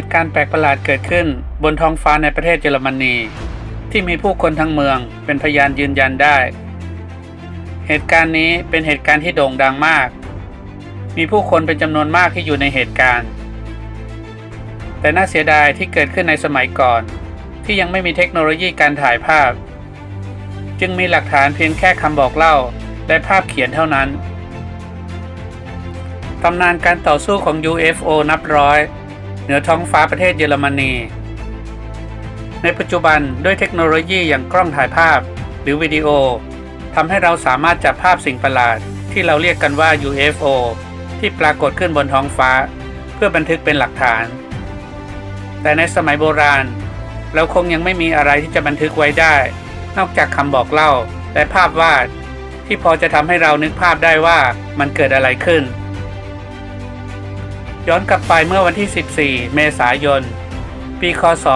เหตุการณ์แปลกประหลาดเกิดขึ้น บนท้องฟ้าในประเทศเยอรมนี ที่มีผู้คนทั้งเมืองเป็นพยานยืนยันได้ เหตุการณ์นี้เป็นเหตุการณ์ที่โด่งดังมาก มีผู้คนเป็นจำนวนมากที่อยู่ในเหตุการณ์ แต่น่าเสียดายที่เกิดขึ้นในสมัยก่อน ที่ยังไม่มีเทคโนโลยีการถ่ายภาพ จึงมีหลักฐานเพียงแค่คำบอกเล่าและภาพเขียนเท่านั้นตำนานการต่อสู้ของ UFO นับร้อย เหนือท้องฟ้าประเทศเยอรมนี ในปัจจุบันด้วยเทคโนโลยีอย่างกล้องถ่ายภาพ หรือวิดีโอทำให้เราสามารถจับภาพสิ่งประหลาด ที่เราเรียกกันว่า UFO ที่ปรากฏขึ้นบนท้องฟ้า เพื่อบันทึกเป็นหลักฐาน แต่ในสมัยโบราณ เราคงยังไม่มีอะไรที่จะบันทึกไว้ได้ นอกจากคำบอกเล่าและภาพวาด ที่พอจะทำให้เรานึกภาพได้ว่ามันเกิดอะไรขึ้น ย้อนกลับไปเมื่อวันที่ 14 เมษายน ปี คศ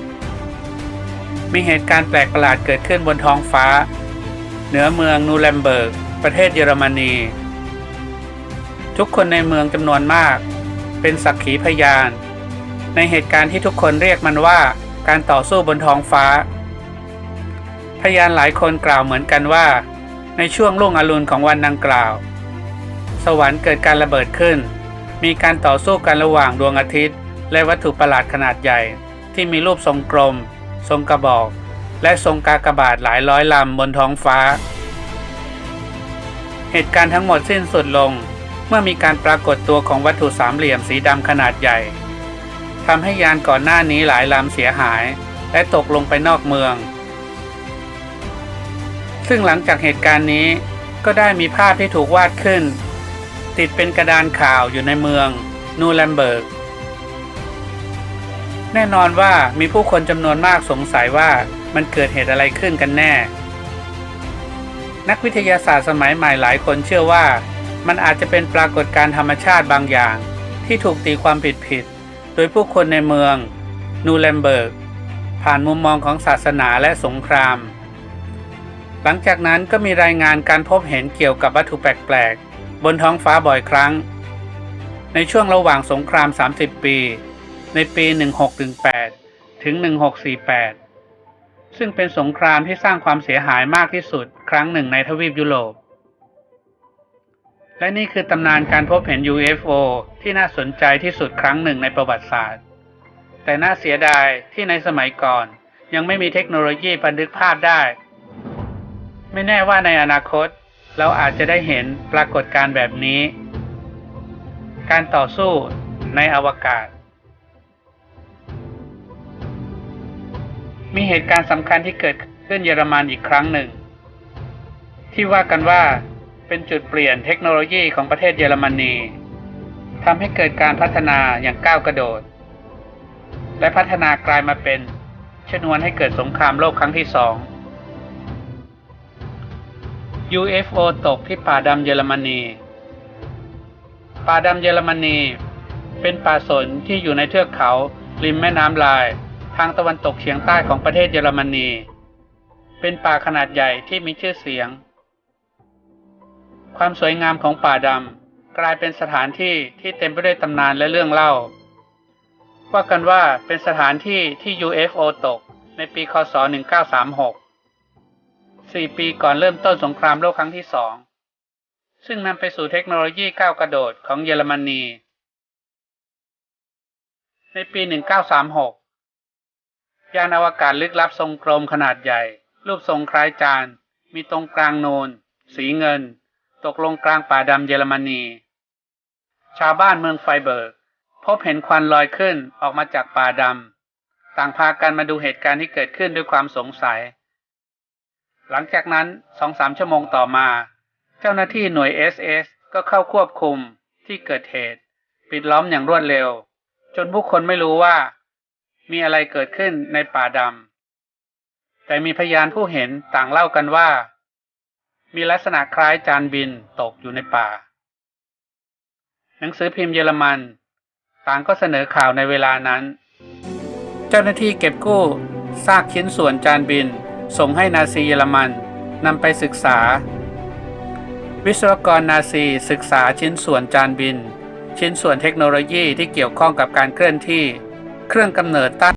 1561 มีเหตุการณ์แปลกประหลาดเกิดขึ้นบนท้องฟ้า เหนือเมืองนูเรมเบิร์ก ประเทศเยอรมนี ทุกคนในเมืองจำนวนมาก เป็นสักขีพยาน ในเหตุการณ์ที่ทุกคนเรียกมันว่าการต่อสู้บนท้องฟ้า พยานหลายคนกล่าวเหมือนกันว่า ในช่วงรุ่งอรุณของวันดังกล่าว สวรรค์เกิดการระเบิดขึ้น มีการต่อสู้กันระหว่างดวงอาทิตย์ และวัตถุประหลาดขนาดใหญ่ ที่มีรูปทรงกลม ทรงกระบอก และทรงกากบาทหลายร้อยลำบนท้องฟ้า เหตุการณ์ทั้งหมดสิ้นสุดลง เมื่อมีการปรากฏตัวของวัตถุสามเหลี่ยมสีดำขนาดใหญ่ทำให้ยานก่อนหน้านี้หลายลำเสียหาย และตกลงไปนอกเมือง ซึ่งหลังจากเหตุการณ์นี้ก็ได้มีภาพที่ถูกวาดขึ้น ติดเป็นกระดานข่าวอยู่ในเมืองนูแลมเบิร์ก แน่นอนว่ามีผู้คนจำนวนมากสงสัยว่ามันเกิดเหตุอะไรขึ้นกันแน่ นักวิทยาศาสตร์สมัยใหม่หลายคนเชื่อว่ามันอาจจะเป็นปรากฏการณ์ธรรมชาติบางอย่าง ที่ถูกตีความผิดผิดๆโดยผู้คนในเมือง นูแลมเบิร์ก ผ่านมุมมองของศาสนาและสงคราม หลังจากนั้นก็มีรายงานการพบเห็นเกี่ยวกับวัตถุแปลกๆ บนท้องฟ้าบ่อยครั้ง ในช่วงระหว่างสงคราม 30 ปี ในปี 1618 ถึง 1648 ซึ่งเป็นสงครามที่สร้างความเสียหายมากที่สุดครั้งหนึ่งในทวีปยุโรป และนี่คือตำนานการพบเห็น UFO ที่น่าสนใจที่สุดครั้งหนึ่งในประวัติศาสตร์ แต่น่าเสียดายที่ในสมัยก่อนยังไม่มีเทคโนโลยีบันทึกภาพได้ ไม่แน่ว่าในอนาคต เราอาจจะได้เห็นปรากฏการณ์แบบนี้ การต่อสู้ในอวกาศ มีเหตุการณ์สำคัญที่เกิดขึ้นเยอรมันอีกครั้งหนึ่ง ที่ว่ากันว่าเป็นจุดเปลี่ยนเทคโนโลยีของประเทศเยอรมนีทำให้เกิดการพัฒนาอย่างก้าวกระโดด และพัฒนากลายมาเป็นชนวนให้เกิดสงครามโลกครั้งที่สอง UFO ตกที่ป่าดำเยอรมนี ป่าดำเยอรมนี เป็นป่าสนที่อยู่ในเทือกเขาริมแม่น้ำลาย ทางตะวันตกเฉียงใต้ของประเทศเยอรมนี เป็นป่าขนาดใหญ่ที่มีชื่อเสียง ความสวยงามของป่าดำกลายเป็นสถานที่ที่เต็มไปด้วยตำนานและเรื่องเล่า ว่ากันว่าเป็นสถานที่ที่ UFO ตกในปีคศ 1936 สี่ปีก่อนเริ่มต้นสงครามโลกครั้งที่สอง ซึ่งนำไปสู่เทคโนโลยีก้าวกระโดดของเยอรมนี ในปี 1936 ยานอวกาศลึกลับทรงกลมขนาดใหญ่ รูปทรงคล้ายจาน มีตรงกลางนูน สีเงิน ตกลงกลางป่าดำเยอรมนี ชาวบ้านเมืองไฟเบิร์ก พบเห็นควันลอยขึ้นออกมาจากป่าดำ ต่างพากันมาดูเหตุการณ์ที่เกิดขึ้นด้วยความสงสัย หลังจากนั้นสองสามชั่วโมงต่อมา เจ้าหน้าที่หน่วย SS ก็เข้าควบคุมที่เกิดเหตุ ปิดล้อมอย่างรวดเร็ว จนผู้คนไม่รู้ว่า มีอะไรเกิดขึ้นในป่าดำแต่มีพยานผู้เห็นต่างเล่ากันว่า มีลักษณะคล้ายจานบินตกอยู่ในป่า หนังสือพิมพ์เยอรมัน ต่างก็เสนอข่าวในเวลานั้น เจ้าหน้าที่เก็บกู้ซากชิ้นส่วนจานบิน ส่งให้นาซีเยอรมันนำไปศึกษา วิศวกรนาซีศึกษาชิ้นส่วนจานบิน ชิ้นส่วนเทคโนโลยีที่เกี่ยวข้องกับการเคลื่อนที่ เครื่องกำเนิดต้